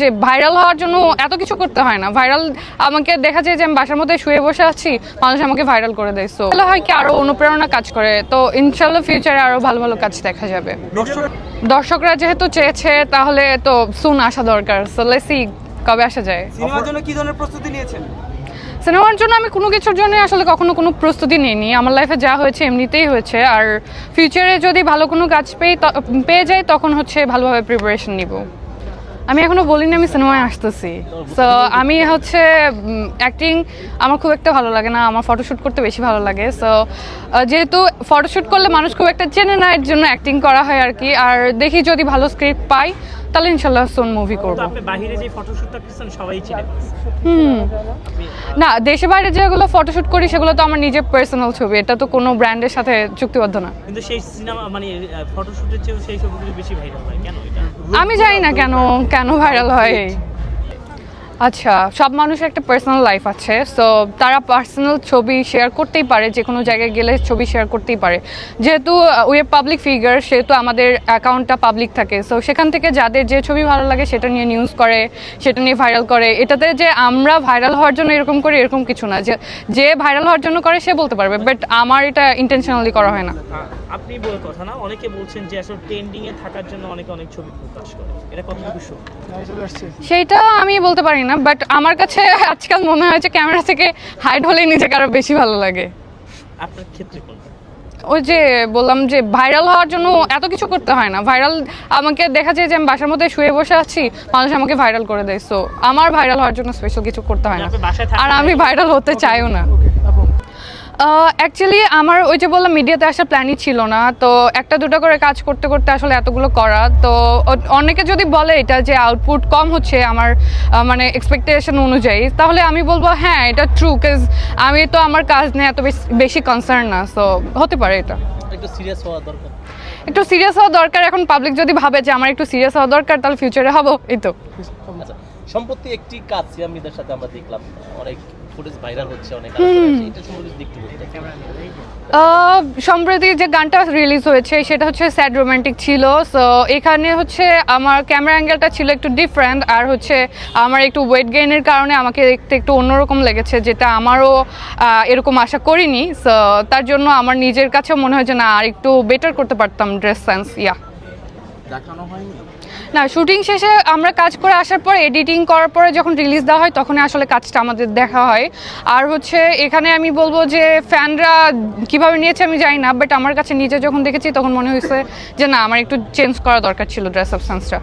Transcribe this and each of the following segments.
যে ভাইরাল হওয়ার জন্য এত কিছু করতে হয় না। ভাইরাল আমাকে দেখা যায় যে আমি বাসার মধ্যে শুয়ে বসে আছি মানুষ আমাকে ভাইরাল করে দেয়। সো হয় কি আরও অনুপ্রেরণা কাজ করে। তো ইনশাল্লাহ ফিউচারে আরও ভালো ভালো কাজ দেখা যাবে। দর্শকরা যেহেতু চেয়েছে তাহলে তো সুন আসা দরকার। সো লেসি কবে আসা যায়। সিনেমার জন্য কি ধরনের প্রস্তুতি নিয়েছেন? সিনেমার জন্য আমি কোনো কিছুর জন্য আসলে কখনো কোনো প্রস্তুতি নিইনি। আমার লাইফে যা হয়েছে এমনিতেই হয়েছে। আর ফিউচারে যদি ভালো কোনো কাজ পেয়ে পেয়ে যাই তখন হচ্ছে ভালোভাবে প্রিপারেশন নিব। আমি এখনও বলিনি আমি সিনেমায় আসতেছি। সো আমি হচ্ছে অ্যাক্টিং আমার খুব একটা ভালো লাগে না, আমার ফটোশ্যুট করতে বেশি ভালো লাগে। সো যেহেতু ফটোশ্যুট করলে মানুষ খুব একটা চেনে না, এর জন্য অ্যাক্টিং করা হয় আর কি। আর দেখি যদি ভালো স্ক্রিপ্ট পাই তাহলে ইনশাল্লাহ সোন মুভি করব। আপনি বাইরে যে ফটোশুটটা করছেন সবাই চিনে। হুম। না দেশে বাইরে যেগুলো ফটোশুট করি সেগুলো তো আমার নিজের পার্সোনাল ছবি। এটা তো কোনো ব্র্যান্ডের সাথে চুক্তিবদ্ধ না। কিন্তু সেই সিনেমা মানে ফটোশুটের চেয়েও সেই ছবিগুলো বেশি ভাইরাল হয়। কেন এটা? আমি জানি না কেন কেন ভাইরাল হয়। আচ্ছা সব মানুষের একটা পার্সোনাল লাইফ আছে সো তারা পার্সোনাল ছবি শেয়ার করতেই পারে, যে কোনো জায়গায় গেলে ছবি শেয়ার করতেই পারে। যেহেতু উই পাবলিক ফিগার সেহেতু আমাদের অ্যাকাউন্টটা পাবলিক থাকে সো সেখান থেকে যাদের যে ছবি ভালো লাগে সেটা নিয়ে নিউজ করে, সেটা নিয়ে ভাইরাল করে। এটাতে যে আমরা ভাইরাল হওয়ার জন্য এরকম করি, এরকম কিছু না। যে যে ভাইরাল হওয়ার জন্য করে, সে বলতে পারবে বাট আমার এটা ইন্টেনশনালি করা হয় না। আপনি বলে কথা না অনেকে বলছেন যে আসলে ট্রেন্ডিং এ থাকার জন্য অনেকে অনেক ছবি প্রকাশ করে। এটা কতটুকু সত্যি? সেইটা আমি বলতে পারি না বাট আমার কাছে আজকাল মনে হয় যে ক্যামেরা থেকে হাইড হলেই নিজেকে আরও বেশি ভালো লাগে। আপনার ক্ষেত্রে কোনটা? ওই যে বললাম যে ভাইরাল হওয়ার জন্য এত কিছু করতে হয় না। ভাইরাল আমাকে দেখা যায় যে আমি বাসার মধ্যে শুয়ে বসে আছি মানুষ আমাকে ভাইরাল করে দেয়। সো আমার ভাইরাল হওয়ার জন্য স্পেশাল কিছু করতে হয় না। আর আমি ভাইরাল হতে চাইও না। অ্যাকচুয়ালি আমার ওই যে বললাম মিডিয়াতে আসার প্ল্যানই ছিল না তো একটা দুটো করে কাজ করতে করতে আসলে এতগুলো করা তো অনেকে যদি বলে এটা যে আউটপুট কম হচ্ছে আমার মানে এক্সপেকটেশন অনুযায়ী তাহলে আমি বলব হ্যাঁ এটা ট্রু কেজ আমি তো আমার কাজ নিয়ে এত বেশ- বেশি কনসার্ন না। সো হতে পারে এটা। একটু সিরিয়াস হওয়া দরকার। একটু সিরিয়াস হওয়া দরকার এখন পাবলিক যদি ভাবে যে আমার একটু সিরিয়াস হওয়া দরকার তাহলে ফিউচারে হব এই তো। আচ্ছা সম্প্রতি একটি কাজ সিয়ামিদের সাথে আমরা দেখলাম অনেক ফুটেজ ভাইরাল হচ্ছে অনেক এটা সম্পর্কে যদি একটু বলতে আহ, সম্প্রতি যে গানটা রিলিজ হয়েছে সেটা হচ্ছে স্যাড রোমান্টিক ছিল। সো এখানে হচ্ছে আমার ক্যামেরা অ্যাঙ্গেলটা ছিল একটু ডিফারেন্ট আর হচ্ছে আমার একটু ওয়েট গেইনের কারণে আমাকে দেখতে একটু অন্যরকম লেগেছে যেটা আমারও এরকম আশা করিনি। সো তার জন্য আমার নিজের কাছেও মনে হয় যে না আর একটু বেটার করতে পারতাম ড্রেস সেন্স ইয়া দেখানো হয়নি? না, শুটিং শেষে আমরা কাজ করে আসার পর এডিটিং করার পরে যখন রিলিজ দেওয়া হয়, তখনই আসলে কাজটা আমাদের দেখা হয়। আর হচ্ছে, এখানে আমি বলব যে ফ্যানরা কীভাবে নিয়েছে আমি জানি না বাট আমার কাছে নিজে যখন দেখেছি, তখন মনে হয়েছে যে, না, আমার একটু চেঞ্জ করা দরকার ছিল ড্রেস আপ সেন্সটা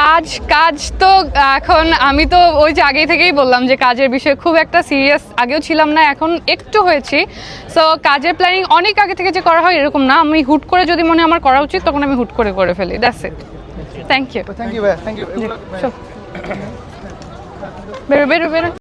কাজ কাজ তো এখন আমি তো ওই যে আগে থেকেই বললাম যে কাজের বিষয়ে খুব একটা সিরিয়াস আগেও ছিলাম না এখন একটু হয়েছি। সো কাজের প্ল্যানিং অনেক আগে থেকে যে করা হয় এরকম না। আমি হুট করে যদি মনে আমার করা উচিত তখন আমি হুট করে করে ফেলি। That's it thank you thank you thank you বেরো বেরো বেরো।